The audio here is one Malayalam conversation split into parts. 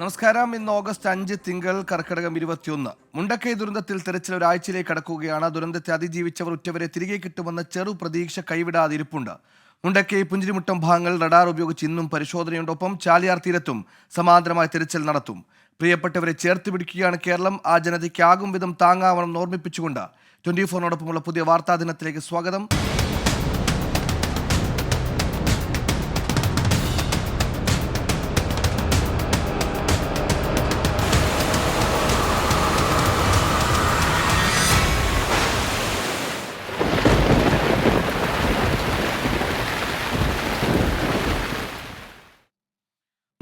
നമസ്കാരം. ഇന്ന് ഓഗസ്റ്റ് അഞ്ച് തിങ്കൾ കർക്കിടകം ഇരുപത്തിയൊന്ന്. മുണ്ടക്കൈ ദുരന്തത്തിൽ തെരച്ചിൽ ഒരാഴ്ചയിലേക്ക് കടക്കുകയാണ്. ദുരന്തത്തെ അതിജീവിച്ചവർ ഉറ്റവരെ തിരികെ കിട്ടുമെന്ന ചെറു പ്രതീക്ഷ കൈവിടാതിരിപ്പുണ്ട്. മുണ്ടക്കൈ പുഞ്ചിരിമുട്ടം ഭാഗങ്ങൾ റഡാർ ഉപയോഗിച്ച് ഇന്നും പരിശോധനയോടൊപ്പം ചാലിയാർ തീരത്തും സമാന്തരമായ തിരച്ചിൽ നടത്തും. പ്രിയപ്പെട്ടവരെ ചേർത്ത് പിടിക്കുകയാണ് കേരളം. ആ ജനതയ്ക്ക് ആകും വിധം താങ്ങാവണം ഓർമ്മിപ്പിച്ചുകൊണ്ട് ട്വന്റി ഫോറിനോടൊപ്പമുള്ള പുതിയ വാർത്താ ദിനത്തിലേക്ക് സ്വാഗതം.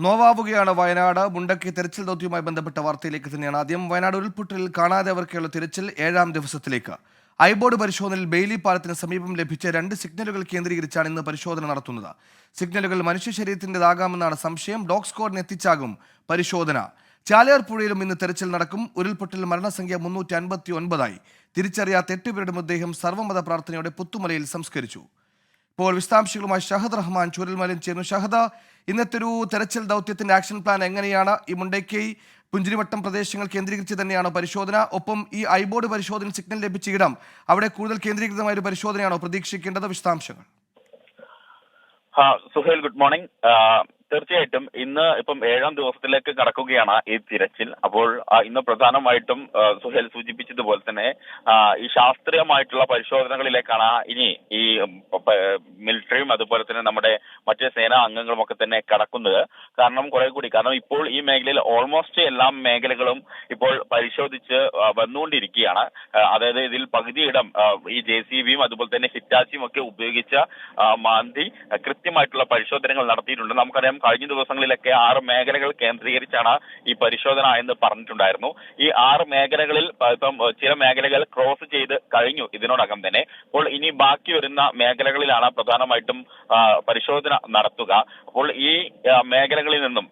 നോവാവുകയാണ് വയനാട്. മുണ്ടക്കി തെരച്ചിൽ ദൗത്യവുമായി ബന്ധപ്പെട്ട വാർത്തയിലേക്ക് തന്നെയാണ് ആദ്യം. വയനാട് ഉരുൾപൊട്ടലിൽ കാണാതെവർക്കുള്ള തിരച്ചിൽ ഏഴാം ദിവസത്തിലേക്ക്. ഐബോർഡ് പരിശോധനയിൽ ബെയിലി പാലത്തിന് സമീപം ലഭിച്ച രണ്ട് സിഗ്നലുകൾ കേന്ദ്രീകരിച്ചാണ് ഇന്ന് പരിശോധന നടത്തുന്നത്. സിഗ്നലുകൾ മനുഷ്യ ശരീരത്തിന്റെതാകാമെന്നാണ് സംശയം. ഡോഗ് സ്ക്വാഡിന് എത്തിച്ചാകും പരിശോധന. ചാലിയാർ പുഴയിലും ഇന്ന് തെരച്ചിൽ നടക്കും. ഉരുൾപൊട്ടലിൽ മരണസംഖ്യ മുന്നൂറ്റി അൻപത്തി ഒൻപതായി തിരിച്ചറിയാത്ത എട്ട് പേരുടെ മൃതദേഹം സർവമത പ്രാർത്ഥനയോടെ പുത്തുമലയിൽ സംസ്കരിച്ചു. ഇപ്പോൾ വിശദാംശങ്ങളുമായി ഷഹദ് റഹ്മാൻ ചൂരൽമലയിൽ ചേർന്നു ഷഹദ ഇന്നത്തെ ഒരു തെരച്ചിൽ ദൗത്യത്തിന്റെ ആക്ഷൻ പ്ലാൻ എങ്ങനെയാണ്? ഈ മുണ്ടക്കൈ പുഞ്ചിരിവട്ടം പ്രദേശങ്ങൾ കേന്ദ്രീകരിച്ച് തന്നെയാണോ പരിശോധന? ഒപ്പം ഈ ഐബോർഡ് പരിശോധന സിഗ്നൽ ലഭിച്ച ഇടം അവിടെ കൂടുതൽ കേന്ദ്രീകൃതമായ ഒരു പരിശോധനയാണോ പ്രതീക്ഷിക്കേണ്ടത്? വിശദാംശങ്ങൾ. Suhail good morning. തീർച്ചയായിട്ടും ഇന്ന് ഇപ്പം ഏഴാം ദിവസത്തിലേക്ക് കടക്കുകയാണ് ഈ തിരച്ചിൽ. അപ്പോൾ ഇന്ന് പ്രധാനമായിട്ടും സുഹേൽ സൂചിപ്പിച്ചതുപോലെ തന്നെ ഈ ശാസ്ത്രീയമായിട്ടുള്ള പരിശോധനകളിലേക്കാണ് ഇനി ഈ മിലിറ്ററിയും അതുപോലെ തന്നെ നമ്മുടെ മറ്റ് സേനാ അംഗങ്ങളും ഒക്കെ തന്നെ കടക്കുന്നത്. കാരണം കുറെ കൂടി കാരണം ഇപ്പോൾ ഈ മേഖലയിൽ ഓൾമോസ്റ്റ് എല്ലാ മേഖലകളും ഇപ്പോൾ പരിശോധിച്ച് വന്നുകൊണ്ടിരിക്കുകയാണ്. അതായത് ഇതിൽ പകുതിയിടം ഈ ജെ സി ബിയും അതുപോലെ തന്നെ ഹിറ്റാച്ചിയും ഒക്കെ ഉപയോഗിച്ച മാന്തി കൃത്യമായിട്ടുള്ള പരിശോധനകൾ നടത്തിയിട്ടുണ്ട്. നമുക്കറിയാം കഴിഞ്ഞ ദിവസങ്ങളിലൊക്കെ ആറ് മേഖലകൾ കേന്ദ്രീകരിച്ചാണ് ഈ പരിശോധന എന്ന് പറഞ്ഞിട്ടുണ്ടായിരുന്നു. ഈ ആറ് മേഖലകളിൽ ഇപ്പം ചില മേഖലകൾ ക്രോസ് ചെയ്ത് കഴിഞ്ഞു ഇതിനോടകം തന്നെ. അപ്പോൾ ഇനി ബാക്കി വരുന്ന മേഖലകളിലാണ് പ്രധാനമായിട്ടും പരിശോധന നടത്തുക. അപ്പോൾ ഈ മേഖലകളിൽ നിന്നും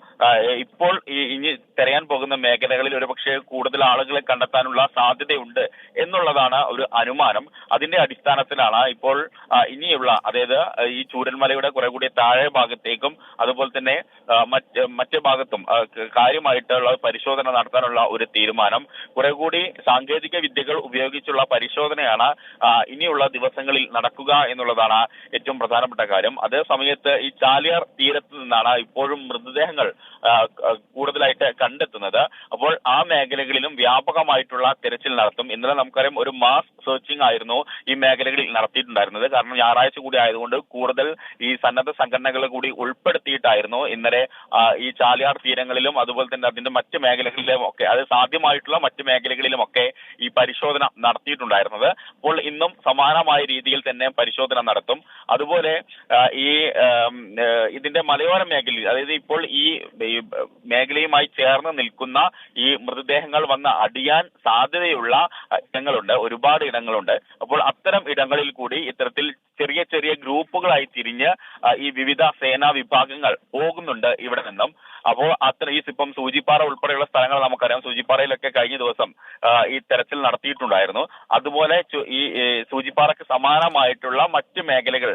ഇപ്പോൾ ഈ ഇനി തെരയാൻ പോകുന്ന മേഖലകളിൽ ഒരുപക്ഷെ കൂടുതൽ ആളുകളെ കണ്ടെത്താനുള്ള സാധ്യതയുണ്ട് എന്നുള്ളതാണ് ഒരു അനുമാനം. അതിന്റെ അടിസ്ഥാനത്തിലാണ് ഇപ്പോൾ ഇനിയുള്ള അതായത് ഈ ചൂരന്മലയുടെ കുറെ കൂടി താഴെ ഭാഗത്തേക്കും അതുപോലെ തന്നെ മറ്റ് മറ്റ് ഭാഗത്തും കാര്യമായിട്ടുള്ള പരിശോധന നടത്താനുള്ള ഒരു തീരുമാനം. കുറെ കൂടി സാങ്കേതിക വിദ്യകൾ ഉപയോഗിച്ചുള്ള പരിശോധനയാണ് ഇനിയുള്ള ദിവസങ്ങളിൽ നടക്കുക എന്നുള്ളതാണ് ഏറ്റവും പ്രധാനപ്പെട്ട കാര്യം. അതേ സമയത്ത് ഈ ചാലിയാർ തീരത്ത് നിന്നാണ് ഇപ്പോഴും മൃതദേഹങ്ങൾ കൂടുതലായിട്ട് കണ്ടു കണ്ടെത്തുന്നത്. അപ്പോൾ ആ മേഖലകളിലും വ്യാപകമായിട്ടുള്ള തെരച്ചിൽ നടത്തും. ഇന്നലെ നമുക്കറിയാം ഒരു മാസ് സെർച്ചിങ് ആയിരുന്നു ഈ മേഖലകളിൽ നടത്തിയിട്ടുണ്ടായിരുന്നത്. കാരണം ഞായറാഴ്ച കൂടി ആയതുകൊണ്ട് കൂടുതൽ ഈ സന്നദ്ധ സംഘടനകളെ കൂടി ഉൾപ്പെടുത്തിയിട്ടായിരുന്നു ഇന്നലെ ഈ ചാലിയാർ തീരങ്ങളിലും അതുപോലെ തന്നെ അതിന്റെ മറ്റ് മേഖലകളിലും ഒക്കെ അത് സാധ്യമായിട്ടുള്ള മറ്റ് മേഖലകളിലും ഒക്കെ ഈ പരിശോധന നടത്തിയിട്ടുണ്ടായിരുന്നത്. അപ്പോൾ ഇന്നും സമാനമായ രീതിയിൽ തന്നെ പരിശോധന നടത്തും. അതുപോലെ ഈ ഇതിന്റെ മലയോര മേഖലയിൽ അതായത് ഇപ്പോൾ ഈ മേഖലയുമായി ചേർന്ന് നിൽക്കുന്ന ഈ മൃതദേഹങ്ങൾ വന്ന് അടിയാൻ സാധ്യതയുള്ള ഇടങ്ങളുണ്ട്. ഒരുപാട് ഇടങ്ങളുണ്ട്. അപ്പോൾ അത്തരം ഇടങ്ങളിൽ കൂടി ഇത്തരത്തിൽ ചെറിയ ചെറിയ ഗ്രൂപ്പുകളായി തിരിഞ്ഞ് ഈ വിവിധ സേനാ വിഭാഗങ്ങൾ പോകുന്നുണ്ട് ഇവിടെ നിന്നും. അപ്പോൾ അത്ര ഈ ഇപ്പം സൂചിപ്പാറ ഉൾപ്പെടെയുള്ള സ്ഥലങ്ങൾ നമുക്കറിയാം. സൂചിപ്പാറയിലൊക്കെ കഴിഞ്ഞ ദിവസം ഈ തെരച്ചിൽ നടത്തിയിട്ടുണ്ടായിരുന്നു. അതുപോലെ ഈ സൂചിപ്പാറയ്ക്ക് സമാനമായിട്ടുള്ള മറ്റ് മേഖലകൾ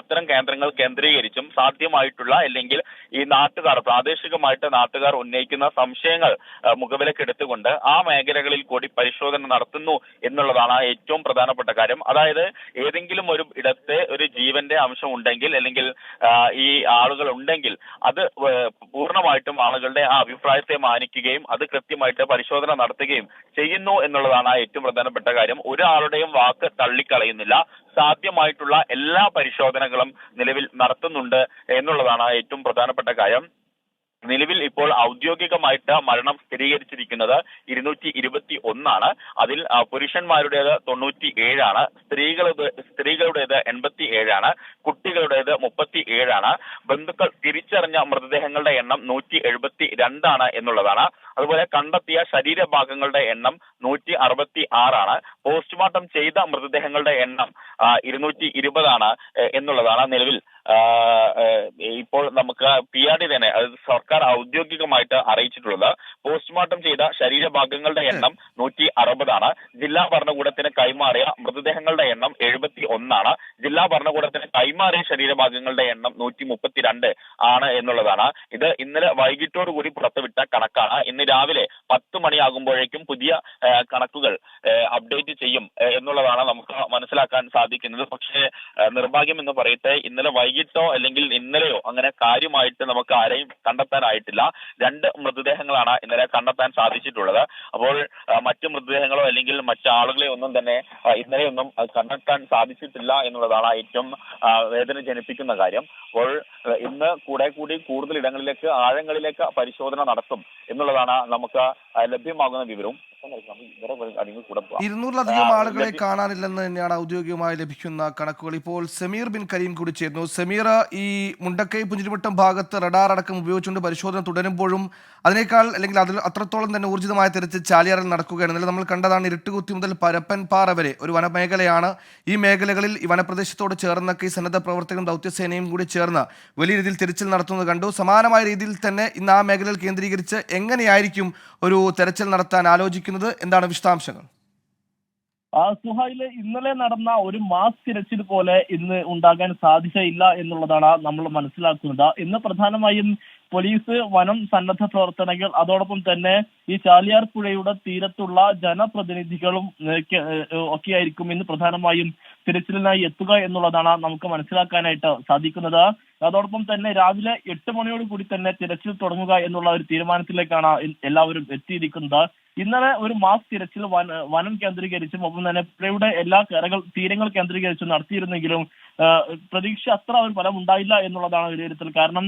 അത്തരം കേന്ദ്രങ്ങൾ കേന്ദ്രീകരിച്ചും സാധ്യമായിട്ടുള്ള അല്ലെങ്കിൽ ഈ നാട്ടുകാർ പ്രാദേശികമായിട്ട് നാട്ടുകാർ ഉന്നയിക്കുന്ന സംശയങ്ങൾ മുഖവിലക്കെടുത്തുകൊണ്ട് ആ മേഖലകളിൽ കൂടി പരിശോധന നടത്തുന്നു എന്നുള്ളതാണ് ഏറ്റവും പ്രധാനപ്പെട്ട കാര്യം. അതായത് ഏതെങ്കിലും ഒരു ഇടത്തെ ഒരു ജീവന്റെ അംശം ഉണ്ടെങ്കിൽ അല്ലെങ്കിൽ ഈ ആളുകൾ ഉണ്ടെങ്കിൽ അത് പൂർണമായിട്ടും ആളുകളുടെ ആ അഭിപ്രായത്തെ മാനിക്കുകയും അത് കൃത്യമായിട്ട് പരിശോധന നടത്തുകയും ചെയ്യുന്നു എന്നുള്ളതാണ് ഏറ്റവും പ്രധാനപ്പെട്ട കാര്യം. ഒരാളുടെയും വാക്ക് തള്ളിക്കളയുന്നില്ല. സാധ്യമായിട്ടുള്ള എല്ലാ പരിശോധനകളും നിലവിൽ നടത്തുന്നുണ്ട് എന്നുള്ളതാണ് ഏറ്റവും പ്രധാനപ്പെട്ട കാര്യം. നിലവിൽ ഇപ്പോൾ ഔദ്യോഗികമായിട്ട് മരണം സ്ഥിരീകരിച്ചിരിക്കുന്നത് ഇരുന്നൂറ്റി ഇരുപത്തി ഒന്നാണ് അതിൽ പുരുഷന്മാരുടേത് തൊണ്ണൂറ്റി ഏഴാണ് സ്ത്രീകളുടെ സ്ത്രീകളുടേത് എൺപത്തി ഏഴാണ് കുട്ടികളുടേത് മുപ്പത്തി ഏഴാണ് ബന്ധുക്കൾ തിരിച്ചറിഞ്ഞ മൃതദേഹങ്ങളുടെ എണ്ണം നൂറ്റി എഴുപത്തി രണ്ടാണ് എന്നുള്ളതാണ്. അതുപോലെ കണ്ടെത്തിയ ശരീരഭാഗങ്ങളുടെ എണ്ണം നൂറ്റി അറുപത്തി ആറാണ് പോസ്റ്റ്മോർട്ടം ചെയ്ത മൃതദേഹങ്ങളുടെ എണ്ണം ഇരുന്നൂറ്റി ഇരുപതാണ് എന്നുള്ളതാണ് നിലവിൽ ഇപ്പോൾ നമുക്ക് പി ആർ ഡി തന്നെ അതായത് സർക്കാർ ഔദ്യോഗികമായിട്ട് അറിയിച്ചിട്ടുള്ളത് പോസ്റ്റ്മോർട്ടം ചെയ്ത ശരീരഭാഗങ്ങളുടെ എണ്ണം നൂറ്റി അറുപതാണ് ജില്ലാ ഭരണകൂടത്തിന് കൈമാറിയ മൃതദേഹങ്ങളുടെ എണ്ണം എഴുപത്തി ഒന്നാണ് ജില്ലാ ഭരണകൂടത്തിന് കൈമാറിയ ശരീരഭാഗങ്ങളുടെ എണ്ണം നൂറ്റി മുപ്പത്തിരണ്ട് ആണ് എന്നുള്ളതാണ്. ഇത് ഇന്നലെ വൈകിട്ടോടുകൂടി പുറത്തുവിട്ട കണക്കാണ്. ഇന്ന് രാവിലെ പത്ത് മണിയാകുമ്പോഴേക്കും പുതിയ കണക്കുകൾ അപ്ഡേറ്റ് ചെയ്യും എന്നുള്ളതാണ് നമുക്ക് മനസ്സിലാക്കാൻ സാധിക്കുന്നത്. പക്ഷേ നിർഭാഗ്യം എന്ന് പറയട്ടെ ഇന്നലെ വൈകിട്ടോ അല്ലെങ്കിൽ ഇന്നലെയോ അങ്ങനെ കാര്യമായിട്ട് നമുക്ക് ആരെയും കണ്ടെത്താനായിട്ടില്ല. രണ്ട് മൃതദേഹങ്ങളാണ് ഇന്നലെ കണ്ടെത്താൻ സാധിച്ചിട്ടുള്ളത്. അപ്പോൾ മറ്റ് മൃതദേഹങ്ങളോ അല്ലെങ്കിൽ മറ്റാളുകളെ ഒന്നും തന്നെ ഇന്നലെയൊന്നും കണ്ടെത്താൻ സാധിച്ചിട്ടില്ല എന്നുള്ളതാണ് ഏറ്റവും വേദന ജനിപ്പിക്കുന്ന കാര്യം. അപ്പോൾ ഇന്ന് കൂടെ കൂടി കൂടുതൽ ഇടങ്ങളിലേക്ക് ആഴങ്ങളിലേക്ക് പരിശോധന നടത്തും എന്നുള്ളതാണ് നമുക്ക് ലഭ്യമാകുന്ന വിവരവും. ഇരുന്നൂറിലധികം ആളുകളെ കാണാനില്ലെന്ന് തന്നെയാണ് ഔദ്യോഗികമായി ലഭിക്കുന്ന കണക്കുകൾ. ഇപ്പോൾ സമീർ ബിൻ കരീം കൂടി ചേരുന്നു. സമീർ ഈ മുണ്ടക്കൈ പുഞ്ചിരിവട്ടം ഭാഗത്ത് റഡാർ അടക്കം ഉപയോഗിച്ചുകൊണ്ട് പരിശോധന തുടരുമ്പോഴും അതിനേക്കാൾ അല്ലെങ്കിൽ അതിൽ അത്രത്തോളം തന്നെ ഊർജിതമായ തിരച്ചിൽ ചാലിയാറിൽ നടക്കുകയാണ്. ഇന്നലെ നമ്മൾ കണ്ടതാണ് ഇരുട്ടുകുത്തി മുതൽ പരപ്പൻപാറ വരെ ഒരു വനമേഖലയാണ് ഈ മേഖലകളിൽ ഈ വനപ്രദേശത്തോട് ചേർന്നൊക്കെ ഈ സന്നദ്ധ പ്രവർത്തകരും ദൗത്യസേനയും കൂടി ചേർന്ന് വലിയ രീതിയിൽ തിരച്ചിൽ നടത്തുന്നത് കണ്ടു. സമാനമായ രീതിയിൽ തന്നെ ഇന്ന് ആ മേഖലയിൽ കേന്ദ്രീകരിച്ച് എങ്ങനെയായിരിക്കും ഒരു തെരച്ചിൽ നടത്താൻ ആലോചിക്കുന്നത്? എന്താണ് വിശദാംശങ്ങൾ? സുഹൈൽ ഇന്നലെ നടന്ന ഒരു മാസ് തിരച്ചിൽ പോലെ ഇന്ന് ഉണ്ടാകാൻ സാധ്യതയില്ല എന്നുള്ളതാണ് നമ്മൾ മനസ്സിലാക്കുന്നത്. ഇന്ന് പ്രധാനമായും പോലീസ് വനം സന്നദ്ധ പ്രവർത്തനങ്ങൾ അതോടൊപ്പം തന്നെ ഈ ചാലിയാർ പുഴയുടെ തീരത്തുള്ള ജനപ്രതിനിധികളും ഒക്കെയായിരിക്കും ഇന്ന് പ്രധാനമായും തിരച്ചിലിനായി എത്തുക എന്നുള്ളതാണ് നമുക്ക് മനസ്സിലാക്കാനായിട്ട് സാധിക്കുന്നത്. അതോടൊപ്പം തന്നെ രാവിലെ എട്ട് മണിയോട് കൂടി തന്നെ തിരച്ചിൽ തുടങ്ങുക എന്നുള്ള ഒരു തീരുമാനത്തിലേക്കാണ് എല്ലാവരും എത്തിയിരിക്കുന്നത്. ഇന്നലെ ഒരു മാസ് തിരച്ചിൽ വന കേന്ദ്രീകരിച്ചും ഒപ്പം തന്നെ പുഴയുടെ എല്ലാ കരകൾ തീരങ്ങൾ കേന്ദ്രീകരിച്ചും നടത്തിയിരുന്നെങ്കിലും പ്രതീക്ഷ അത്ര ഒരു ഫലം ഉണ്ടായില്ല എന്നുള്ളതാണ് വിലയിരുത്തൽ. കാരണം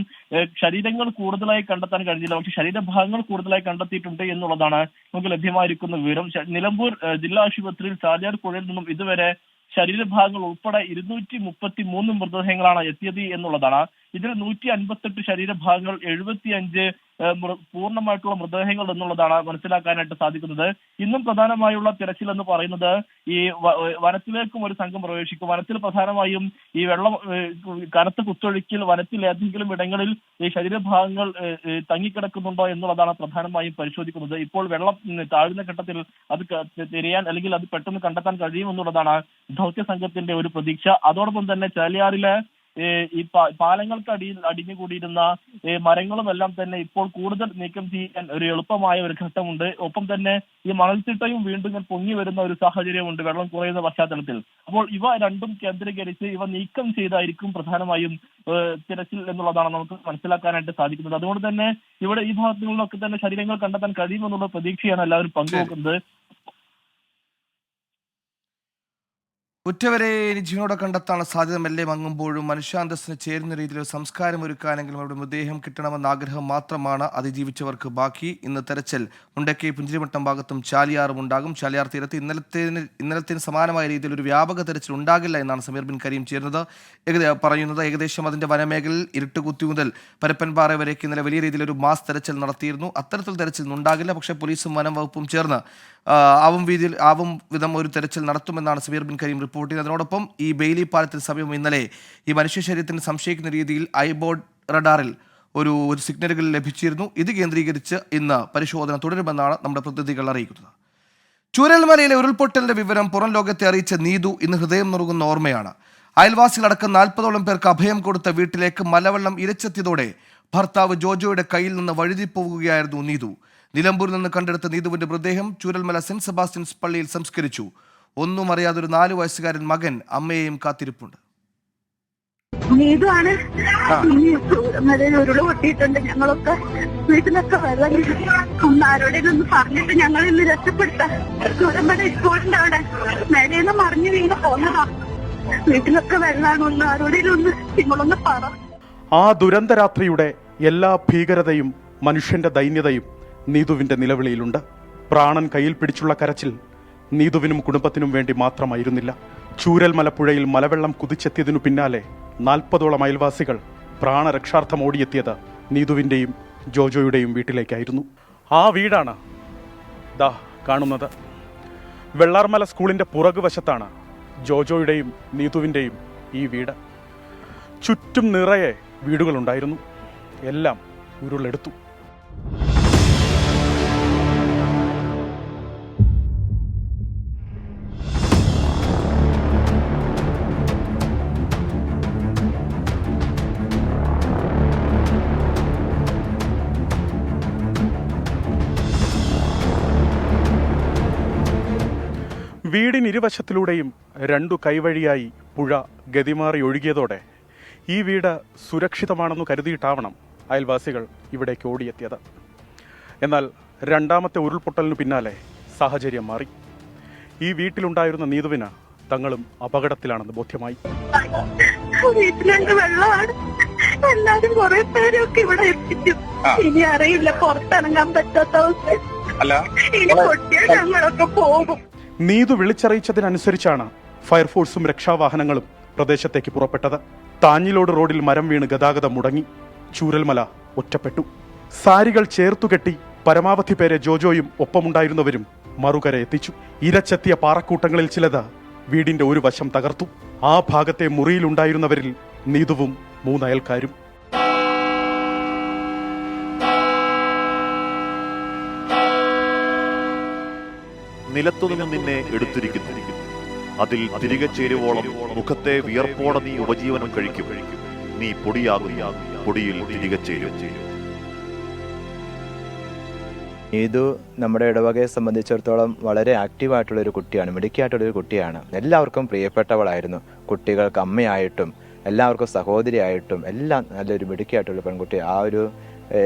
ശരീരങ്ങൾ കൂടുതലായി കണ്ടെത്താൻ കഴിഞ്ഞില്ല. പക്ഷെ ശരീരഭാഗങ്ങൾ കൂടുതലായി കണ്ടെത്തിയിട്ടുണ്ട് എന്നുള്ളതാണ് നമുക്ക് ലഭ്യമായിരിക്കുന്ന വിവരം. നിലമ്പൂർ ജില്ലാ ആശുപത്രിയിൽ ചാലിയാർ പുഴയിൽ നിന്നും ഇതുവരെ ശരീരഭാഗങ്ങൾ ഉൾപ്പെടെ ഇരുന്നൂറ്റി മുപ്പത്തി മൂന്ന് മൃതദേഹങ്ങളാണ് എത്തിയത് എന്നുള്ളതാണ്. ഇതിൽ നൂറ്റി അൻപത്തെട്ട് ശരീരഭാഗങ്ങൾ എഴുപത്തിയഞ്ച് ഏഹ്, മൃ- പൂർണമായിട്ടുള്ള മൃതദേഹങ്ങൾ എന്നുള്ളതാണ് മനസ്സിലാക്കാനായിട്ട് സാധിക്കുന്നത്. ഇന്നും പ്രധാനമായുള്ള തിരച്ചിൽ എന്ന് പറയുന്നത് ഈ വനത്തിലേക്കും ഒരു സംഘം പ്രവേശിക്കും. വനത്തിൽ പ്രധാനമായും ഈ വെള്ളം കനത്ത് കുത്തൊഴുക്കിൽ വനത്തിൽ ഏതെങ്കിലും ഇടങ്ങളിൽ ഈ ശരീരഭാഗങ്ങൾ തങ്ങിക്കിടക്കുന്നുണ്ടോ എന്നുള്ളതാണ് പ്രധാനമായും പരിശോധിക്കുന്നത്. ഇപ്പോൾ വെള്ളം താഴ്ന്ന ഘട്ടത്തിൽ അത് തിരിയാൻ അല്ലെങ്കിൽ അത് പെട്ടെന്ന് കണ്ടെത്താൻ കഴിയുമെന്നുള്ളതാണ് ദൗത്യ സംഘത്തിന്റെ ഒരു പ്രതീക്ഷ. അതോടൊപ്പം തന്നെ ചാലിയാറിലെ ഈ പാലങ്ങൾക്കടിയിൽ അടിഞ്ഞുകൂടിയിരുന്ന കൂടിയിരുന്ന മരങ്ങളും എല്ലാം തന്നെ ഇപ്പോൾ കൂടുതൽ നീക്കം ചെയ്യാൻ ഒരു എളുപ്പമായ ഒരു ഘട്ടമുണ്ട്. ഒപ്പം തന്നെ ഈ മണൽത്തിട്ടയും വീണ്ടും പൊങ്ങി വരുന്ന ഒരു സാഹചര്യമുണ്ട് വെള്ളം കുറയുന്ന പശ്ചാത്തലത്തിൽ. അപ്പോൾ ഇവ രണ്ടും കേന്ദ്രീകരിച്ച് ഇവ നീക്കം ചെയ്തായിരിക്കും പ്രധാനമായും തിരച്ചിൽ എന്നുള്ളതാണ് നമുക്ക് മനസ്സിലാക്കാനായിട്ട് സാധിക്കുന്നത്. അതുകൊണ്ട് തന്നെ ഇവിടെ ഈ ഭാഗത്തു നിന്നൊക്കെ തന്നെ ശരീരങ്ങൾ കണ്ടെത്താൻ കഴിയുമെന്നുള്ള പ്രതീക്ഷയാണ് എല്ലാവരും പങ്കുവെക്കുന്നത്. ഉറ്റവരെ ഇനി ജീവനോടെ കണ്ടെത്താനുള്ള സാധ്യത മെല്ലെ മങ്ങുമ്പോഴും മനുഷ്യാന്തസ്സിന് ചേരുന്ന രീതിയിൽ സംസ്കാരം ഒരുക്കാനെങ്കിലും അവരുടെ മൃതദേഹം കിട്ടണമെന്ന ആഗ്രഹം മാത്രമാണ് അതിജീവിച്ചവർക്ക് ബാക്കി. ഇന്ന് തെരച്ചിൽ. മുണ്ടക്കൈ പുഞ്ചിരിമട്ടം ഭാഗത്തും ചാലിയാറും ഉണ്ടാകും. ചാലിയാർ തീരത്ത് ഇന്നലത്തേന് ഇന്നലത്തേന് സമാനമായ രീതിയിൽ ഒരു വ്യാപക തെരച്ചിൽ ഉണ്ടാകില്ല എന്നാണ് സമീർ ബിൻ കരീം ചേരുന്നത്. ഏകദേ പറയുന്നത് ഏകദേശം അതിന്റെ വനമേഖലയിൽ ഇരുട്ടുകുത്തി മുതൽ പരപ്പൻപാറ വരേക്ക് ഇന്നലെ വലിയ രീതിയിൽ ഒരു മാസ് തെരച്ചിൽ നടത്തിയിരുന്നു. അത്തരത്തിൽ തെരച്ചിൽ ഉണ്ടാകില്ല. പക്ഷേ പോലീസും വനം വകുപ്പും ചേർന്ന് ആവും വീതിയിൽ ആവും വിധം ഒരു തെരച്ചിൽ നടത്തുമെന്നാണ് സബീർ ബിൻ കരീം റിപ്പോർട്ട് ചെയ്യുന്നത്. അതിനോടൊപ്പം ഈ ബെയിലി പാലത്തിന് സമീപം ഇന്നലെ ഈ മനുഷ്യ ശരീരത്തിന് സംശയിക്കുന്ന രീതിയിൽ ഐബോർഡ് റഡാറിൽ ഒരു ഒരു സിഗ്നലുകൾ ലഭിച്ചിരുന്നു. ഇത് കേന്ദ്രീകരിച്ച് ഇന്ന് പരിശോധന തുടരുമെന്നാണ് നമ്മുടെ പ്രതിനിധികൾ അറിയിക്കുന്നത്. ചൂരൽമലയിലെ ഉരുൾപൊട്ടലിന്റെ വിവരം പുറം ലോകത്തെ അറിയിച്ച നീതു ഇന്ന് ഹൃദയം നുറുകുന്ന ഓർമ്മയാണ്. അയൽവാസികളടക്കം നാൽപ്പതോളം പേർക്ക് അഭയം കൊടുത്ത വീട്ടിലേക്ക് മലവെള്ളം ഇരച്ചെത്തിയതോടെ ഭർത്താവ് ജോജോയുടെ കയ്യിൽ നിന്ന് വഴുതിപ്പോവുകയായിരുന്നു നീതു. നിലമ്പൂരിൽ നിന്ന് കണ്ടെടുത്ത നീതുവിന്റെ മൃതദേഹം ചൂരൽമല സെന്റ് സെബാസ്റ്റ്യൻസ് പള്ളിയിൽ സംസ്കരിച്ചു. ഒന്നും അറിയാതൊരു നാല് വയസ്സുകാരൻ മകൻ അമ്മയെയും കാത്തിരിപ്പുണ്ട്. നീതുവാണ് ചൂരമലയിൽ ഉരുൾ പൊട്ടിയിട്ടുണ്ട്. ഞങ്ങളൊക്കെ വീട്ടിലൊക്കെ വെള്ളം കയറി. ഒന്ന് ആരോടേലും ഒന്ന് പറഞ്ഞിട്ട് ഞങ്ങൾ ഇന്ന് രക്ഷപ്പെടുത്താം ചൂരമല സ്കൂളിന്റെ അവിടെ. മേലേന്ന് മറിഞ്ഞു വീണ് പോന്നതാ. വീട്ടിലൊക്കെ വെള്ളമാണ് ഒന്ന് ആരോടേലും ഒന്ന് നിങ്ങളൊന്ന് പറ. ആ ദുരന്തരാത്രിയുടെ എല്ലാ ഭീകരതയും മനുഷ്യന്റെ ദൈന്യതയും നീതുവിന്റെ നിലവിളിയിലുണ്ട്. പ്രാണൻ കയ്യിൽ പിടിച്ചുള്ള കരച്ചിൽ നീതുവിനും കുടുംബത്തിനും വേണ്ടി മാത്രമായിരുന്നില്ല. ചൂരൽ മലപ്പുഴയിൽ മലവെള്ളം കുതിച്ചെത്തിയതിനു പിന്നാലെ നാൽപ്പതോളം അയൽവാസികൾ പ്രാണരക്ഷാർത്ഥം ഓടിയെത്തിയത് നീതുവിന്റെയും ജോജോയുടെയും വീട്ടിലേക്കായിരുന്നു. ആ വീടാണ് ദാ കാണുന്നത്. വെള്ളാർമല സ്കൂളിന്റെ പുറകുവശത്താണ് ജോജോയുടെയും നീതുവിന്റെയും ഈ വീട്. ചുറ്റും നിറയെ വീടുകളുണ്ടായിരുന്നു. എല്ലാം ഉരുളെടുത്തു. വീടിനിരുവശത്തിലൂടെയും രണ്ടു കൈവഴിയായി പുഴ ഗതിമാറി ഒഴുകിയതോടെ ഈ വീട് സുരക്ഷിതമാണെന്ന് കരുതിയിട്ടാവണം അയൽവാസികൾ ഇവിടേക്ക് ഓടിയെത്തിയത്. എന്നാൽ രണ്ടാമത്തെ ഉരുൾപൊട്ടലിനു പിന്നാലെ സാഹചര്യം മാറി. ഈ വീട്ടിലുണ്ടായിരുന്ന നീതുവിന് തങ്ങളും അപകടത്തിലാണെന്ന് ബോധ്യമായി. എല്ലാരും കുറെ പേരൊക്കെ ഇവിടെ ഇനി അറിയില്ല പുറത്തിറങ്ങാൻ പറ്റാത്ത അവസ്ഥ. ഇനി പൊട്ടിയാൽ ഞങ്ങളൊക്കെ പോകും. നീതു വിളിച്ചറിയിച്ചതിനനുസരിച്ചാണ് ഫയർഫോഴ്സും രക്ഷാവാഹനങ്ങളും പ്രദേശത്തേക്ക് പുറപ്പെട്ടത്. താഞ്ഞിലോട് റോഡിൽ മരം വീണ് ഗതാഗതം മുടങ്ങി. ചൂരൽമല ഒറ്റപ്പെട്ടു. സാരികൾ ചേർത്തുകെട്ടി പരമാവധി പേരെ ജോജോയും ഒപ്പമുണ്ടായിരുന്നവരും മറുകര എത്തിച്ചു. ഇരച്ചെത്തിയ പാറക്കൂട്ടങ്ങളിൽ ചിലത് വീടിന്റെ ഒരു വശം തകർത്തു. ആ ഭാഗത്തെ മുറിയിലുണ്ടായിരുന്നവരിൽ നീതുവും മൂന്നയൽക്കാരും. നിലത്തുനിന്ന് നിന്നെ എടുത്തിരിക്കുന്നു. അതിൽ തിരികെ ചേരുവോളം മുഖത്തെ വിയർപ്പോടെ നീ ഉപജീവനം കഴിക്കും. നീ പൊടിയാകുന്നു പൊടിയിൽ തിരികെ ചേരും. ഇത് നമ്മുടെ ഇടവകയെ സംബന്ധിച്ചിടത്തോളം വളരെ ആക്റ്റീവായിട്ടുള്ള ഒരു കുട്ടിയാണ് മിടുക്കിയായിട്ടുള്ള ഒരു കുട്ടിയാണ്. എല്ലാവർക്കും പ്രിയപ്പെട്ടവളായിരുന്നു. കുട്ടികൾക്ക് അമ്മയായിട്ടും എല്ലാവർക്കും സഹോദരിയായിട്ടും എല്ലാം നല്ലൊരു മിടുക്കിയായിട്ടുള്ള പെൺകുട്ടി. ആ ഒരു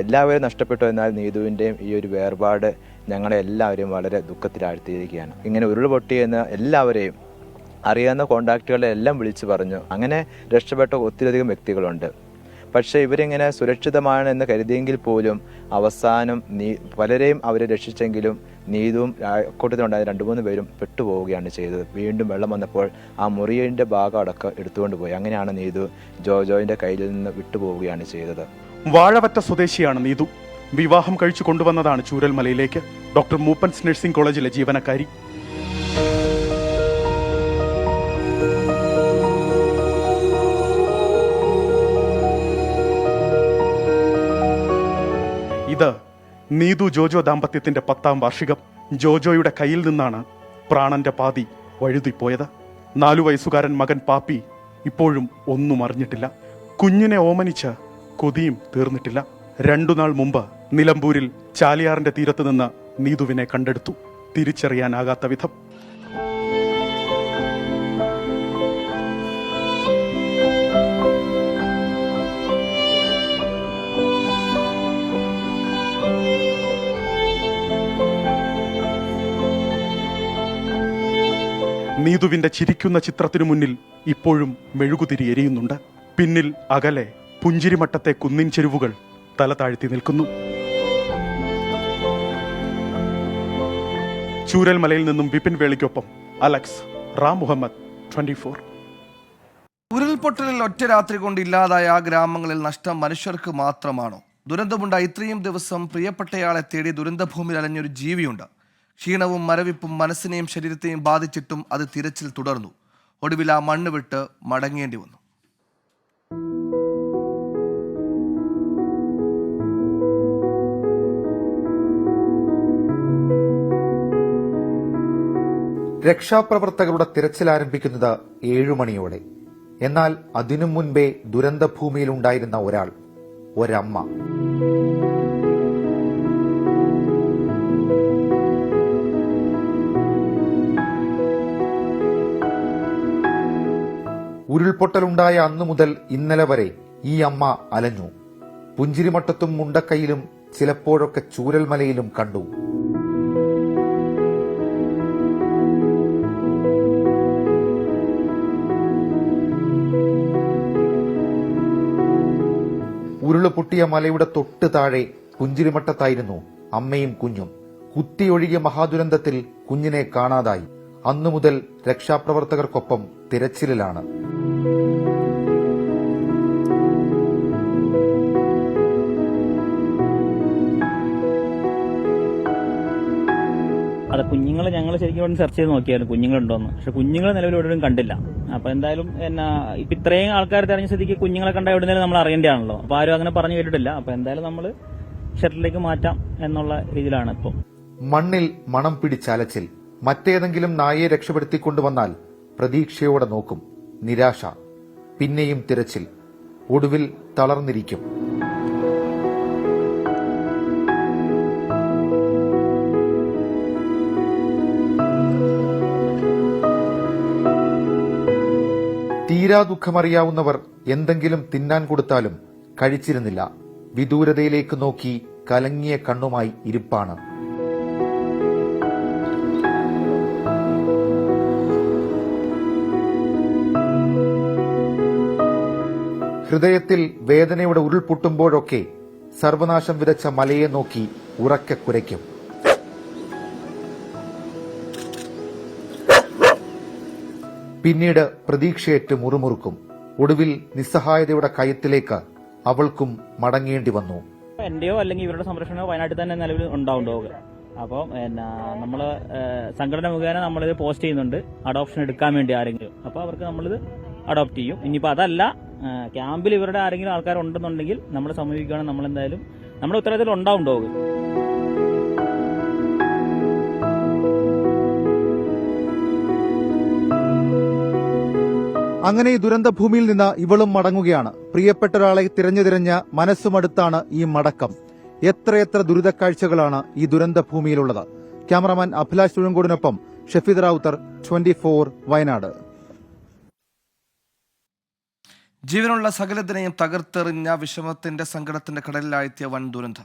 എല്ലാവരും നഷ്ടപ്പെട്ടു എന്നാൽ നീതുവിന്റെയും ഈ ഒരു വേർപാട് ഞങ്ങളെ എല്ലാവരെയും വളരെ ദുഃഖത്തിലാഴ്ത്തിയിരിക്കുകയാണ്. ഇങ്ങനെ ഉരുൾപൊട്ടിയെന്ന് എല്ലാവരെയും അറിയാവുന്ന കോണ്ടാക്റ്റുകളെ എല്ലാം വിളിച്ചു പറഞ്ഞു. അങ്ങനെ രക്ഷപ്പെട്ട ഒത്തിരിയധികം വ്യക്തികളുണ്ട്. പക്ഷേ ഇവരിങ്ങനെ സുരക്ഷിതമാണ് എന്ന് കരുതിയെങ്കിൽ പോലും അവസാനം നീ പലരെയും അവരെ രക്ഷിച്ചെങ്കിലും നീതുവും കൂട്ടത്തിലുണ്ടായ രണ്ട് മൂന്ന് പേരും പെട്ടുപോവുകയാണ് ചെയ്തത്. വീണ്ടും വെള്ളം വന്നപ്പോൾ ആ മുറിയുടെ ഭാഗം അടക്കം എടുത്തുകൊണ്ട് പോയി. അങ്ങനെയാണ് നീതു ജോജോയിന്റെ കയ്യിൽ നിന്ന് വിട്ടുപോവുകയാണ് ചെയ്തത്. വാഴവറ്റ സ്വദേശിയാണ് നീതു. വിവാഹം കഴിച്ചു കൊണ്ടുവന്നതാണ് ചൂരൽമലയിലേക്ക് ഡോക്ടർ മൂപ്പൻസ് നഴ്സിംഗ് കോളേജിലെ ജീവനക്കാരി. ഇത് നീതു ജോജോ ദാമ്പത്യത്തിന്റെ പത്താം വാർഷികം ജോജോയുടെ കയ്യിൽ നിന്നാണ് പ്രാണന്റെ പാതി വഴുതിപ്പോയത്. നാലു വയസ്സുകാരൻ മകൻ പാപ്പി ഇപ്പോഴും ഒന്നും അറിഞ്ഞിട്ടില്ല. കുഞ്ഞിനെ ഓമനിച്ച് കൊതിയും തീർന്നിട്ടില്ല. രണ്ടു നാൾ മുമ്പ് നിലമ്പൂരിൽ ചാലിയാറിന്റെ തീരത്ത് നിന്ന് നീതുവിനെ കണ്ടെടുത്തു. തിരിച്ചറിയാനാകാത്ത വിധം. നീതുവിന്റെ ചിരിക്കുന്ന ചിത്രത്തിനു മുന്നിൽ ഇപ്പോഴും മെഴുകുതിരി എരിയുന്നുണ്ട്. പിന്നിൽ അകലെ പുഞ്ചിരിമട്ടത്തെ കുന്നിൻ ചെരുവുകൾ തല താഴ്ത്തി നിൽക്കുന്നു. ചൂരൽമലയിൽ നിന്നും Vipin വേളിക്കൊപ്പം Alex Ram Muhammad twenty four. ഉരുൾപൊട്ടലിൽ ഒറ്റ രാത്രി കൊണ്ട് ഇല്ലാതായ ആ ഗ്രാമങ്ങളിൽ നഷ്ടം മനുഷ്യർക്ക് മാത്രമാണോ? ദുരന്തമുണ്ടായി ഇത്രയും ദിവസം പ്രിയപ്പെട്ടയാളെ തേടി ദുരന്തഭൂമിയിൽ അലഞ്ഞൊരു ജീവിയുണ്ട്. ക്ഷീണവും മരവിപ്പും മനസ്സിനെയും ശരീരത്തെയും ബാധിച്ചിട്ടും അത് തിരച്ചിൽ തുടർന്നു. ഒടുവിൽ ആ മണ്ണ് വിട്ട് മടങ്ങേണ്ടി വന്നു. രക്ഷാപ്രവർത്തകരുടെ തിരച്ചിൽ ആരംഭിക്കുന്നത് ഏഴുമണിയോടെ എന്നാൽ അതിനു മുൻപേ ദുരന്തഭൂമിയിലുണ്ടായിരുന്ന ഒരാൾ ഒരമ്മ. ഉരുൾപൊട്ടലുണ്ടായ അന്നു മുതൽ ഇന്നലെ വരെ ഈ അമ്മ അലഞ്ഞു. പുഞ്ചിരിമട്ടത്തും മുണ്ടക്കൈയിലും ചിലപ്പോഴൊക്കെ ചൂരൽമലയിലും കണ്ടു. പൊട്ടിയ മലയുടെ തൊട്ട് താഴെ പുഞ്ചിരിമട്ടത്തായിരുന്നു അമ്മയും കുഞ്ഞും. കുത്തിയൊഴുകിയ മഹാദുരന്തത്തിൽ കുഞ്ഞിനെ കാണാതായി. അന്നു മുതൽ രക്ഷാപ്രവർത്തകർക്കൊപ്പം തിരച്ചിലിലാണ്. അതെ കുഞ്ഞുങ്ങൾ ഞങ്ങൾ ശരിക്കും ഇവിടെ സെർച്ച് ചെയ്ത് നോക്കിയായിരുന്നു കുഞ്ഞുങ്ങളുണ്ടോന്ന്. പക്ഷെ കുഞ്ഞുങ്ങളെ നിലവിൽ എവിടെയും കണ്ടില്ല. അപ്പൊ എന്തായാലും എന്നാ ഇപ്പൊ ഇത്രയും ആൾക്കാർ തെരഞ്ഞ സ്ഥിതിക്ക് കുഞ്ഞുങ്ങളെ കണ്ട എവിടെയും നമ്മൾ അറിയേണ്ടതാണല്ലോ. അപ്പൊ ആരും അങ്ങനെ പറഞ്ഞു കേട്ടിട്ടില്ല. അപ്പൊ എന്തായാലും നമ്മൾ ഷെൽട്ടറിലേക്ക് മാറ്റാം എന്നുള്ള രീതിയിലാണ് ഇപ്പം. മണ്ണിൽ മണം പിടിച്ചലച്ചിൽ മറ്റേതെങ്കിലും നായയെ രക്ഷപ്പെടുത്തിക്കൊണ്ടുവന്നാൽ പ്രതീക്ഷയോടെ നോക്കും. നിരാശ. പിന്നെയും തിരച്ചിൽ. ഒടുവിൽ തളർന്നിരിക്കും. തീരാ ദുഃഖമറിയാവുന്നവർ എന്തെങ്കിലും തിന്നാൻ കൊടുത്താലും കഴിച്ചിരുന്നില്ല. വിദൂരതയിലേക്ക് നോക്കി കലങ്ങിയ കണ്ണുമായി ഇരിപ്പാണ്. ഹൃദയത്തിൽ വേദനയുടെ ഉരുൾപൊട്ടുമ്പോഴൊക്കെ സർവനാശം വിതച്ച മലയെ നോക്കി ഉറക്കെ കുരയ്ക്കും. പിന്നീട് പ്രതീക്ഷയേറ്റ് മുറുമുറുക്കും. ഒടുവിൽ നിസ്സഹായതയുടെ കയത്തിലേക്ക് അവൾക്കും മടങ്ങേണ്ടി വന്നു. എന്റെയോ അല്ലെങ്കിൽ ഇവരുടെ സംരക്ഷണമോ വയനാട്ടിൽ തന്നെ നിലവിൽ ഉണ്ടാവും അപ്പോൾ എന്നാ നമ്മൾ സംഘടന മുഖേന നമ്മളിത് പോസ്റ്റ് ചെയ്യുന്നുണ്ട്. അഡോപ്ഷൻ എടുക്കാൻ വേണ്ടി ആരെങ്കിലും. അപ്പോൾ അവർക്ക് നമ്മളിത് അഡോപ്റ്റ് ചെയ്യും. ഇനിയിപ്പോൾ അതല്ല ക്യാമ്പിൽ ഇവരുടെ ആരെങ്കിലും ആൾക്കാർ ഉണ്ടെന്നുണ്ടെങ്കിൽ നമ്മൾ സമീപിക്കുകയാണെങ്കിൽ നമ്മൾ എന്തായാലും നമ്മുടെ ഉത്തരത്തിൽ ഉണ്ടാവും അങ്ങനെ ഈ ദുരന്തഭൂമിയിൽ നിന്ന് ഇവളും മടങ്ങുകയാണ്. പ്രിയപ്പെട്ട ഒരാളെ തിരഞ്ഞു തിരഞ്ഞ് മനസ്സുമടുത്താണ് ഈ മടക്കം. എത്രയെത്ര ദുരിതക്കാഴ്ചകളാണ് ഈ ദുരന്തഭൂമിയിലുള്ളത്. ക്യാമറമാൻ അഭിലാഷ് തുഴങ്കോടിനൊപ്പം ഷഫീദ് റാവുത്തർ ട്വന്റി വയനാട്. ജീവനുള്ള സകലത്തിനെയും തകർത്തെറിഞ്ഞ വിഷമത്തിന്റെ സങ്കടത്തിന്റെ കടലിലായെത്തിയ വൻ ദുരന്തം.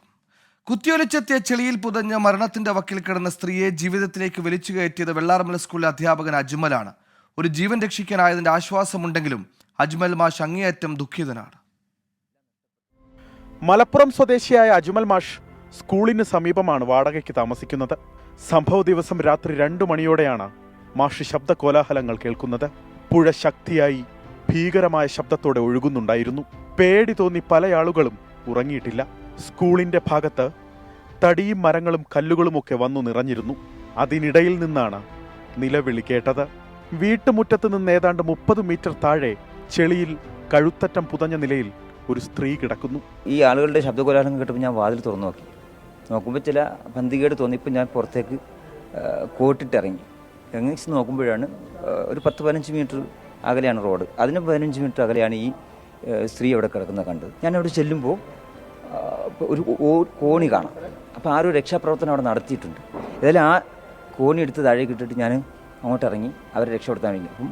കുത്തിയൊലിച്ചെത്തിയ ചെളിയിൽ പുതഞ്ഞ മരണത്തിന്റെ വക്കിൽ കിടന്ന സ്ത്രീയെ ജീവിതത്തിലേക്ക് വലിച്ചു കയറ്റിയത് വെള്ളാർമല സ്കൂളിലെ അധ്യാപകൻ അജ്മലാണ്. ഒരു ജീവൻ രക്ഷിക്കാനായതിന്റെ ആശ്വാസമുണ്ടെങ്കിലും അജ്മൽ മാഷ് അങ്ങേയറ്റം ദുഃഖിതനാണ്. മലപ്പുറം സ്വദേശിയായ അജ്മൽ മാഷ് സ്കൂളിന് സമീപമാണ് വാടകയ്ക്ക് താമസിക്കുന്നത്. സംഭവ ദിവസം രാത്രി രണ്ടു മണിയോടെയാണ് മാഷ് ശബ്ദ കോലാഹലങ്ങൾ കേൾക്കുന്നത്. പുഴ ശക്തിയായി ഭീകരമായ ശബ്ദത്തോടെ ഒഴുകുന്നുണ്ടായിരുന്നു. പേടി തോന്നി പല ആളുകളും ഉറങ്ങിയിട്ടില്ല. സ്കൂളിന്റെ ഭാഗത്ത് തടിയും മരങ്ങളും കല്ലുകളുമൊക്കെ വന്നു നിറഞ്ഞിരുന്നു. അതിനിടയിൽ നിന്നാണ് നിലവിളി കേട്ടത്. വീട്ടുമുറ്റത്ത് നിന്ന് ഏതാണ്ട് മുപ്പത് മീറ്റർ താഴെ ചെളിയിൽ കഴുത്തറ്റം പുതഞ്ഞ നിലയിൽ ഒരു സ്ത്രീ കിടക്കുന്നു. ഈ ആളുകളുടെ ശബ്ദകോലാഹലം കേട്ടപ്പോൾ ഞാൻ വാതിൽ തുറന്നു നോക്കി. നോക്കുമ്പോൾ ചില പന്തികേട് തോന്നിയപ്പോൾ ഞാൻ പുറത്തേക്ക് കോട്ടിട്ടിറങ്ങി. ഇറങ്ങി നോക്കുമ്പോഴാണ് ഒരു പത്ത് പതിനഞ്ച് മീറ്റർ അകലെയാണ് റോഡ്. അതിന് പതിനഞ്ച് മീറ്റർ അകലെയാണ് ഈ സ്ത്രീ അവിടെ കിടക്കുന്നത് കണ്ടത്. ഞാൻ അവിടെ ചെല്ലുമ്പോൾ ഒരു കോണി കാണാം. അപ്പോൾ ആ ഒരു രക്ഷാപ്രവർത്തനം അവിടെ നടത്തിയിട്ടുണ്ട്. ഏതായാലും ആ കോണി എടുത്ത് താഴേക്ക് ഇട്ടിട്ട് ഞാൻ അങ്ങോട്ട് ഇറങ്ങി അവരെ രക്ഷപ്പെടുത്താൻ വേണ്ടി. അപ്പം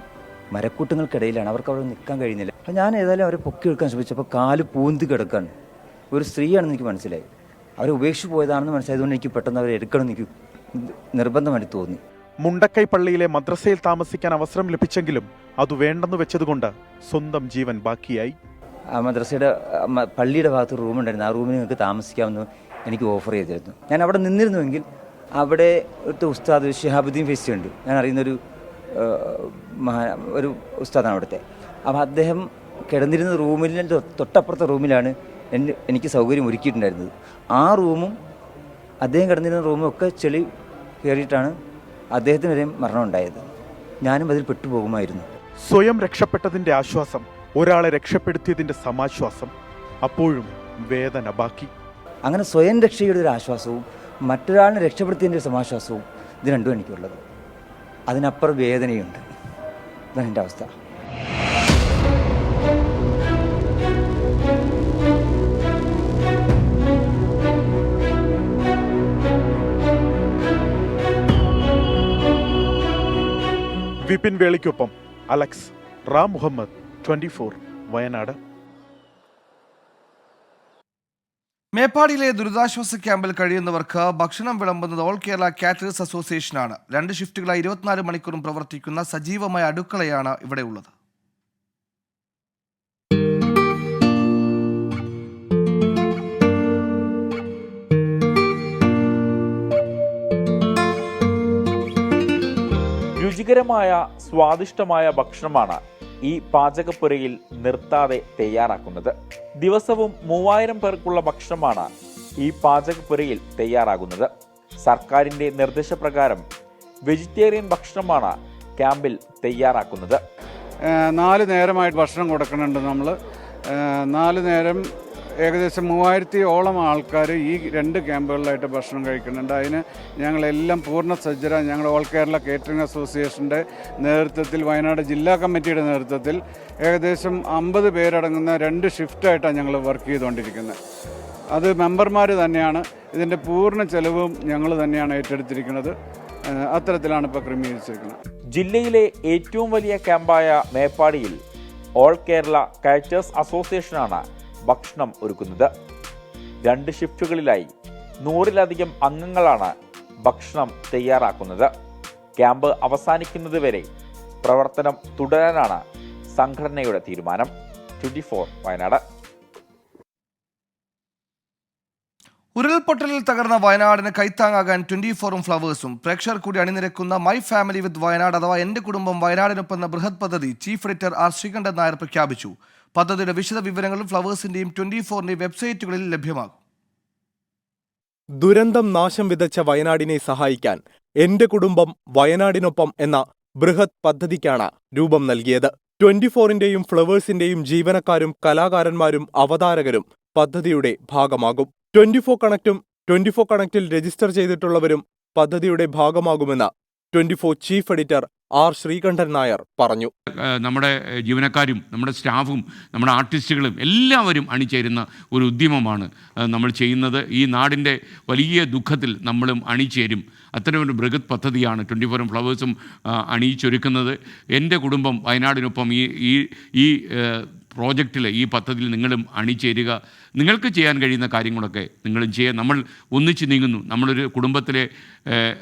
മരക്കൂട്ടങ്ങൾക്കിടയിലാണ് അവർക്ക് അവിടെ നിൽക്കാൻ കഴിയുന്നില്ല. അപ്പം ഞാൻ ഏതായാലും അവരെ പൊക്കി എടുക്കാൻ ശ്രമിച്ചപ്പോൾ കാൽ പൂന്തി കിടക്കാണ് ഒരു സ്ത്രീയാണെന്ന് എനിക്ക് മനസ്സിലായി. അവരെ ഉപേക്ഷിച്ച് പോയതാണെന്ന് മനസ്സിലായതുകൊണ്ട് എനിക്ക് പെട്ടെന്ന് അവരെ എടുക്കണം എനിക്ക് നിർബന്ധമായിട്ട് തോന്നി. മുണ്ടക്കൈ പള്ളിയിലെ മദ്രസയിൽ താമസിക്കാൻ അവസരം ലഭിച്ചെങ്കിലും അത് വേണ്ടെന്ന് വെച്ചതുകൊണ്ട് സ്വന്തം ജീവൻ ബാക്കിയായി. ആ മദ്രസയുടെ പള്ളിയുടെ ഭാഗത്ത് റൂമുണ്ടായിരുന്നു. ആ റൂമിൽ നിങ്ങൾക്ക് താമസിക്കാമെന്ന് എനിക്ക് ഓഫർ ചെയ്തിരുന്നു. ഞാൻ അവിടെ നിന്നിരുന്നുവെങ്കിൽ അവിടെ ഒരു ഉസ്താദ് ഷിഹാബുദ്ദീൻ ഫെസ്റ്റ് ഉണ്ട്. ഞാൻ അറിയുന്നൊരു ഒരു മഹാ ഒരു ഉസ്താദാണ് അവിടുത്തെ. അപ്പോൾ അദ്ദേഹം കിടന്നിരുന്ന റൂമിൽ തൊട്ടപ്പുറത്തെ റൂമിലാണ് എന്റെ എനിക്ക് സൗകര്യം ഒരുക്കിയിട്ടുണ്ടായിരുന്നത്. ആ റൂമും അദ്ദേഹം കിടന്നിരുന്ന റൂമും ഒക്കെ ചെളി കയറിയിട്ടാണ് അദ്ദേഹത്തിന് വരെയും മരണം ഉണ്ടായത് ഞാനും അതിൽ പെട്ടുപോകുമായിരുന്നു. സ്വയം രക്ഷപ്പെട്ടതിന്റെ ആശ്വാസം ഒരാളെ രക്ഷപ്പെടുത്തിയതിന്റെ സമാശ്വാസം അപ്പോഴും വേദന ബാക്കി. അങ്ങനെ സ്വയം രക്ഷയുടെ ഒരു ആശ്വാസവും മറ്റൊരാളിനെ രക്ഷപ്പെടുത്തിയതിന്റെ ഒരു സമാശ്വാസവും ഇത് രണ്ടും എനിക്കുള്ളത്. അതിനപ്പുറം വേദനയുണ്ട്. ഇതാണ് എന്റെ അവസ്ഥ. Vipin വേളിക്കൊപ്പം Alex Ram Muhammad twenty four Wayanad. മേപ്പാടിയിലെ ദുരിതാശ്വാസ ക്യാമ്പിൽ കഴിയുന്നവർക്ക് ഭക്ഷണം വിളമ്പുന്നത് ഓൾ കേരള കാറ്റേഴ്സ് അസോസിയേഷനാണ്. രണ്ട് ഷിഫ്റ്റുകളായി ഇരുപത്തിനാല് മണിക്കൂറും പ്രവർത്തിക്കുന്ന സജീവമായ അടുക്കളയാണ് ഇവിടെ ഉള്ളത്. രുചികരമായ സ്വാദിഷ്ടമായ ഭക്ഷണമാണ് ഈ പാചകപ്പുരയിൽ നിർത്താതെ തയ്യാറാക്കുന്നത്. ദിവസവും മൂവായിരം പേർക്കുള്ള ഭക്ഷണമാണ് ഈ പാചകപ്പുരയിൽ തയ്യാറാകുന്നത്. സർക്കാരിന്റെ നിർദ്ദേശപ്രകാരം വെജിറ്റേറിയൻ ഭക്ഷണമാണ് ക്യാമ്പിൽ തയ്യാറാക്കുന്നത്. നാല് നേരമായിട്ട് ഭക്ഷണം കൊടുക്കുന്നുണ്ട് നമ്മൾ നാല് നേരം ഏകദേശം മൂവായിരത്തി ഓളം ആൾക്കാർ ഈ രണ്ട് ക്യാമ്പുകളിലായിട്ട് ഭക്ഷണം കഴിക്കുന്നുണ്ട്. അതിന് ഞങ്ങളെല്ലാം പൂർണ സജ്ജര. ഞങ്ങൾ ഓൾ കേരള കേറ്ററിംഗ് അസോസിയേഷന്റെ നേതൃത്വത്തിൽ വയനാട് ജില്ലാ കമ്മിറ്റിയുടെ നേതൃത്വത്തിൽ ഏകദേശം അമ്പത് പേരടങ്ങുന്ന രണ്ട് ഷിഫ്റ്റായിട്ടാണ് ഞങ്ങൾ വർക്ക് ചെയ്തുകൊണ്ടിരിക്കുന്നത്. അത് മെമ്പർമാർ തന്നെയാണ്. ഇതിന്റെ പൂർണ ചെലവും ഞങ്ങൾ തന്നെയാണ് ഏറ്റെടുത്തിരിക്കുന്നത്. അത്തരത്തിലാണ് ഇപ്പോൾ ക്രമീകരിച്ചിരിക്കുന്നത്. ജില്ലയിലെ ഏറ്റവും വലിയ ക്യാമ്പായ മേപ്പാടിയിൽ ഓൾ കേരള കാറ്റേഴ്സ് അസോസിയേഷനാണ് ഭക്ഷണം ഒരുക്കുന്നത്. രണ്ട് ഷിഫ്റ്റുകളിലായി നൂറിലധികം അംഗങ്ങളാണ് ഭക്ഷണം തയ്യാറാക്കുന്നത്. ക്യാമ്പ് അവസാനിക്കുന്നതുവരെ പ്രവർത്തനം തുടരാനാണ് സംഘടനയുടെ തീരുമാനം. Twenty four Wayanad. ഉരുൾപൊട്ടലിൽ തകർന്ന വയനാടിന് കൈത്താങ്ങാകാൻ ട്വന്റി ഫോറും ഫ്ലവേഴ്സും. പ്രേക്ഷകർ കൂടി അണിനിരക്കുന്ന മൈ ഫാമിലി വിത്ത് വയനാട് അഥവാ എന്റെ കുടുംബം വയനാടിനൊപ്പം എന്ന ബൃഹത് പദ്ധതി chief editor R Sreekandan Nair പ്രഖ്യാപിച്ചു. പദ്ധതിയുടെ വിശദ വിവരങ്ങളും ഫ്ലവേഴ്സിന്റെയും ട്വന്റി ഫോറിന്റെയും വെബ്സൈറ്റുകളിൽ ലഭ്യമാകും. ദുരന്തം നാശം വിതച്ച വയനാടിനെ സഹായിക്കാൻ എന്റെ കുടുംബം വയനാടിനൊപ്പം എന്ന ബൃഹത് പദ്ധതിക്കാണ് രൂപം നൽകിയത്. ട്വന്റി ഫോറിന്റെയും ഫ്ലവേഴ്സിന്റെയും ജീവനക്കാരും കലാകാരന്മാരും അവതാരകരും പദ്ധതിയുടെ ഭാഗമാകും. ട്വന്റി ഫോർ കണക്റ്റും ട്വന്റി ഫോർ കണക്റ്റിൽ രജിസ്റ്റർ ചെയ്തിട്ടുള്ളവരും പദ്ധതിയുടെ ഭാഗമാകുമെന്ന് twenty four chief editor R Sreekandan Nair പറഞ്ഞു. നമ്മുടെ ജീവനക്കാരും നമ്മുടെ സ്റ്റാഫും നമ്മുടെ ആർട്ടിസ്റ്റുകളും എല്ലാവരും അണിചേരുന്ന ഒരു ഉദ്യമമാണ് നമ്മൾ ചെയ്യുന്നത്. ഈ നാടിന്റെ വലിയ ദുഃഖത്തിൽ നമ്മളും അണിചേരും. അത്തരം ഒരു ബൃഹത് പദ്ധതിയാണ് ട്വന്റി ഫോറും ഫ്ലവേഴ്സും അണിയിച്ചൊരുക്കുന്നത്. എന്റെ കുടുംബം വയനാടിനൊപ്പം ഈ ഈ പ്രോജക്റ്റിൽ ഈ പദ്ധതിയിൽ നിങ്ങളും അണിചേരുക. നിങ്ങൾക്ക് ചെയ്യാൻ കഴിയുന്ന കാര്യങ്ങളൊക്കെ നിങ്ങളും ചെയ്യുക നമ്മൾ ഒന്നിച്ച് നീങ്ങുന്നു. നമ്മളൊരു കുടുംബത്തിലെ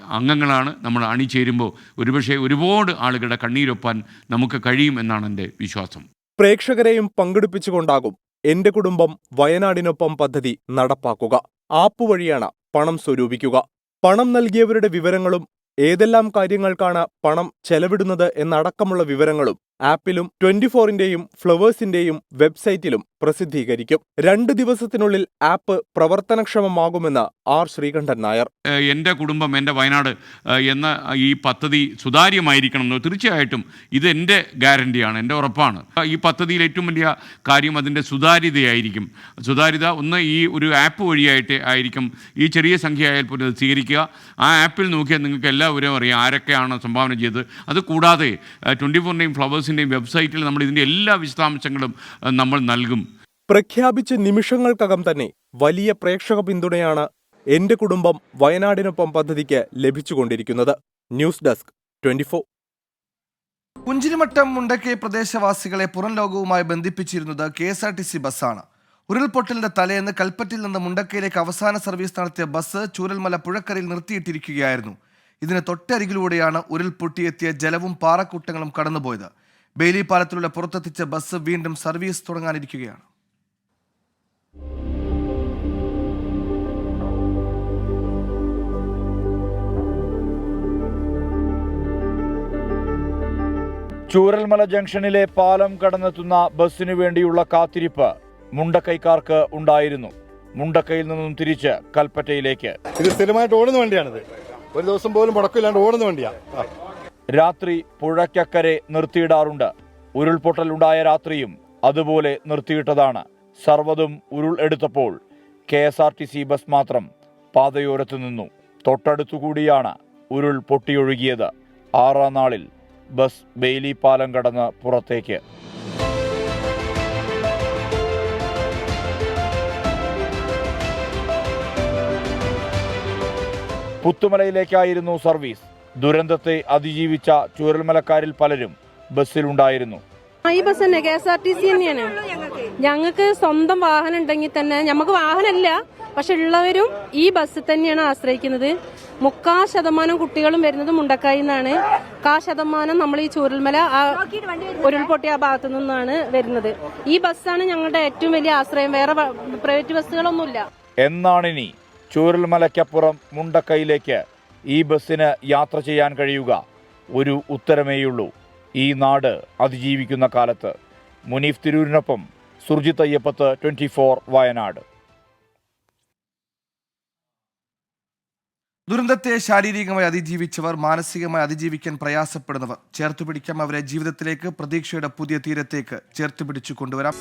അംഗങ്ങളാണ്. നമ്മൾ അണിചേരുമ്പോൾ ഒരുപക്ഷെ ഒരുപാട് ആളുകളുടെ കണ്ണീരൊപ്പാൻ നമുക്ക് കഴിയും എന്നാണ് എന്റെ വിശ്വാസം. പ്രേക്ഷകരെയും പങ്കെടുപ്പിച്ചുകൊണ്ടാകും എന്റെ കുടുംബം വയനാടിനൊപ്പം പദ്ധതി നടപ്പാക്കുക. ആപ്പ് വഴിയാണ് പണം സ്വരൂപിക്കുക. പണം നൽകിയവരുടെ വിവരങ്ങളും ഏതെല്ലാം കാര്യങ്ങൾക്കാണ് പണം ചെലവിടുന്നത് എന്നടക്കമുള്ള വിവരങ്ങളും ആപ്പിലും ട്വന്റി ഫോറിന്റെയും ഫ്ലവേഴ്സിന്റെയും വെബ്സൈറ്റിലും പ്രസിദ്ധീകരിക്കും. രണ്ട് ദിവസത്തിനുള്ളിൽ ആപ്പ് പ്രവർത്തനക്ഷമമാകുമെന്ന് ആർ ശ്രീകണ്ഠൻ നായർ. എന്റെ കുടുംബം എന്റെ വയനാട് എന്ന ഈ പദ്ധതി സുതാര്യമായിരിക്കണം എന്ന് തീർച്ചയായിട്ടും ഇത് എന്റെ ഗ്യാരണ്ടിയാണ് എന്റെ ഉറപ്പാണ്. ഈ പദ്ധതിയിൽ ഏറ്റവും വലിയ കാര്യം അതിന്റെ സുതാര്യതയായിരിക്കും. സുതാര്യത ഒന്ന് ഈ ഒരു ആപ്പ് വഴിയായിട്ട് ആയിരിക്കും. ഈ ചെറിയ സംഖ്യ ആയാൽ പോലും അത് സ്വീകരിക്കുക. ആ ആപ്പിൽ നോക്കിയാൽ നിങ്ങൾക്ക് എല്ലാവരും അറിയാം ആരൊക്കെയാണ് സംഭാവന ചെയ്തത്. അത് കൂടാതെ ട്വന്റി ഫോറിന്റെയും ഫ്ലവേഴ്സിന്റെയും വെബ്സൈറ്റിൽ നമ്മൾ ഇതിന്റെ എല്ലാ വിശദാംശങ്ങളും നമ്മൾ നൽകും. പ്രഖ്യാപിച്ച നിമിഷങ്ങൾക്കകം തന്നെ വലിയ പ്രേക്ഷക പിന്തുണയാണ് എന്റെ കുടുംബം വയനാടിനൊപ്പം പദ്ധതിക്ക് ലഭിച്ചുകൊണ്ടിരിക്കുന്നത്. News desk twenty Punchirimattam Mundakkai പ്രദേശവാസികളെ പുറം ലോകവുമായി ബന്ധിപ്പിച്ചിരുന്നത് K S R T C ബസ്സാണ്. ഉരുൾപൊട്ടലിന്റെ തലേന്ന് കൽപ്പറ്റയിൽ നിന്ന് മുണ്ടക്കയിലേക്ക് അവസാന സർവീസ് നടത്തിയ ബസ് ചൂരൽമല പുഴക്കരയിൽ നിർത്തിയിട്ടിരിക്കുകയായിരുന്നു. ഇതിന് തൊട്ടരികിലൂടെയാണ് ഉരുൾപൊട്ടിയെത്തിയ ജലവും പാറക്കൂട്ടങ്ങളും കടന്നുപോയത്. ബെയിലി പാലത്തിലൂടെ പുറത്തെത്തിച്ച ബസ് വീണ്ടും സർവീസ് തുടങ്ങാനിരിക്കുകയാണ്. ചൂരൽമല ജംഗ്ഷനിലെ പാലം കടന്നെത്തുന്ന ബസ്സിനു വേണ്ടിയുള്ള കാത്തിരിപ്പ് മുണ്ടക്കൈക്കാർക്ക് ഉണ്ടായിരുന്നു. മുണ്ടക്കയിൽ നിന്നും തിരിച്ച് കൽപ്പറ്റയിലേക്ക്. ഇത് സ്ഥിരമായിട്ട് ഓടുന്ന വണ്ടിയാണിത്. ഒരു ദിവസം പോലും മുടക്കമില്ലാണ്ട് ഓടുന്ന വണ്ടിയാ. ആ. രാത്രി പുഴയ്ക്കക്കരെ നിർത്തിയിടാറുണ്ട്. ഉരുൾപൊട്ടൽ ഉണ്ടായ രാത്രിയും അതുപോലെ നിർത്തിയിട്ടതാണ്. സർവതും ഉരുൾ എടുത്തപ്പോൾ K S R T C bus മാത്രം പാതയോരത്ത് നിന്നു. തൊട്ടടുത്തുകൂടിയാണ് ഉരുൾ പൊട്ടിയൊഴുകിയത്. ആറാം നാളിൽ ബസ് ബെയിലി പാലം കടന്ന് പുറത്തേക്ക്. പുത്തുമലയിലേക്കായിരുന്നു സർവീസ്. ദുരന്തത്തെ അതിജീവിച്ച ചൂരൽമലക്കാരിൽ പലരും ബസ്സിലുണ്ടായിരുന്നു. ഈ ബസ് തന്നെ K S R T C തന്നെയാണ്. ഞങ്ങൾക്ക്. സ്വന്തം വാഹനം ഉണ്ടെങ്കിൽ തന്നെ ഞമ്മക്ക് വാഹനമില്ല പക്ഷെ ഉള്ളവരും ഈ ബസ് തന്നെയാണ് ആശ്രയിക്കുന്നത്. മുക്കാ ശതമാനം കുട്ടികളും വരുന്നത് മുണ്ടക്കായി നിന്നാണ്. കാ ശതമാനം നമ്മൾ ഈ ചൂരൽമല ആ ഉരുൾപൊട്ടിയ ആ ഭാഗത്തു നിന്നാണ് വരുന്നത്. ഈ ബസ്സാണ് ഞങ്ങളുടെ ഏറ്റവും വലിയ ആശ്രയം. വേറെ പ്രൈവറ്റ് ബസ്സുകളൊന്നുമില്ല. എന്നാണിനി ചൂരൽമലയ്ക്കപ്പുറം മുണ്ടക്കൈയിലേക്ക് ഈ ബസ്സിന് യാത്ര ചെയ്യാൻ കഴിയുക. ഒരു ഉത്തരമേയുള്ളൂ. ഈ നാട് അതിജീവിക്കുന്ന കാലത്ത്. മുനീഫ് തിരൂരിനൊപ്പം സുർജിത് അയ്യപ്പത്ത് ട്വന്റി വയനാട്. ദുരന്തത്തെ ശാരീരികമായി അതിജീവിച്ചവർ മാനസികമായി അതിജീവിക്കാൻ പ്രയാസപ്പെടുന്നവർ. ചേർത്തുപിടിക്കാം അവരെ ജീവിതത്തിലേക്ക് പ്രതീക്ഷയുടെ പുതിയ തീരത്തേക്ക് ചേർത്തുപിടിച്ചു കൊണ്ടുവരാം.